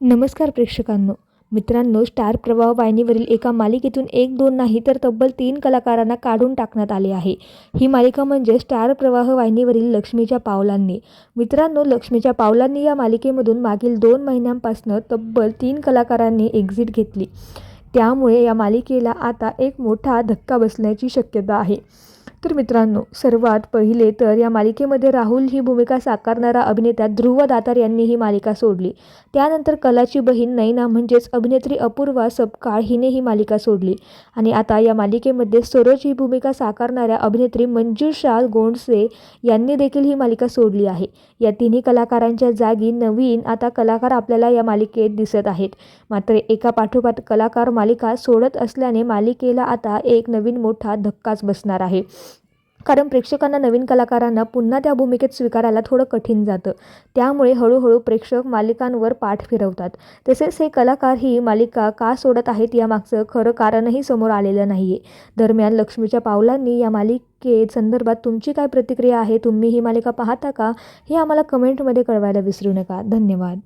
नमस्कार प्रेक्षकांनो. मित्रांनो स्टार प्रवाह वाहिनीवरील एका मालिकेतून एक दोन नाही तर तब्बल तीन कलाकारांना काढून टाकण्यात आले आहे. ही मालिका म्हणजे स्टार प्रवाह वाहिनीवरील लक्ष्मीच्या पावलांनी. मित्रांनो लक्ष्मीच्या पावलांनी या मालिकेमधून मागील दोन महिन्यांपासून तब्बल तीन कलाकारांनी एक्झिट घेतली. त्यामुळे या मालिकेला आता एक मोठा धक्का बसण्याची शक्यता आहे. तर मित्रांनो सर्वात पहिले तर या मालिकेमध्ये राहुल ही भूमिका साकारणारा अभिनेता ध्रुव दातार यांनी ही मालिका सोडली. त्यानंतर कलाची बहीण नैना म्हणजेच अभिनेत्री अपूर्वा सपकाळ हिने ही मालिका सोडली. आणि आता या मालिकेमध्ये सरोज ही भूमिका साकारणाऱ्या अभिनेत्री मंजुषा गोंडसे यांनी देखील ही मालिका सोडली आहे. या तिन्ही कलाकारांच्या जागी नवीन आता कलाकार आपल्याला या मालिकेत दिसत आहेत. मात्र एका पाठोपाठ कलाकार मालिका सोडत असल्याने मालिकेला आता एक नवीन मोठा धक्काच बसणार आहे. कारण प्रेक्षकांना नवीन कलाकारांना पुन्हा त्या भूमिकेत स्वीकारायला थोडं कठीण जातं. त्यामुळे हळूहळू प्रेक्षक मालिकांवर पाठ फिरवतात. तसेच हे कलाकार ही मालिका का सोडत आहेत यामागचं खरं कारणही समोर आलेलं नाही आहे दरम्यान लक्ष्मीच्या पावलांनी या मालिकेत संदर्भात तुमची काय प्रतिक्रिया आहे तुम्ही ही मालिका पाहता का हे आम्हाला कमेंटमध्ये कळवायला विसरू नका. धन्यवाद.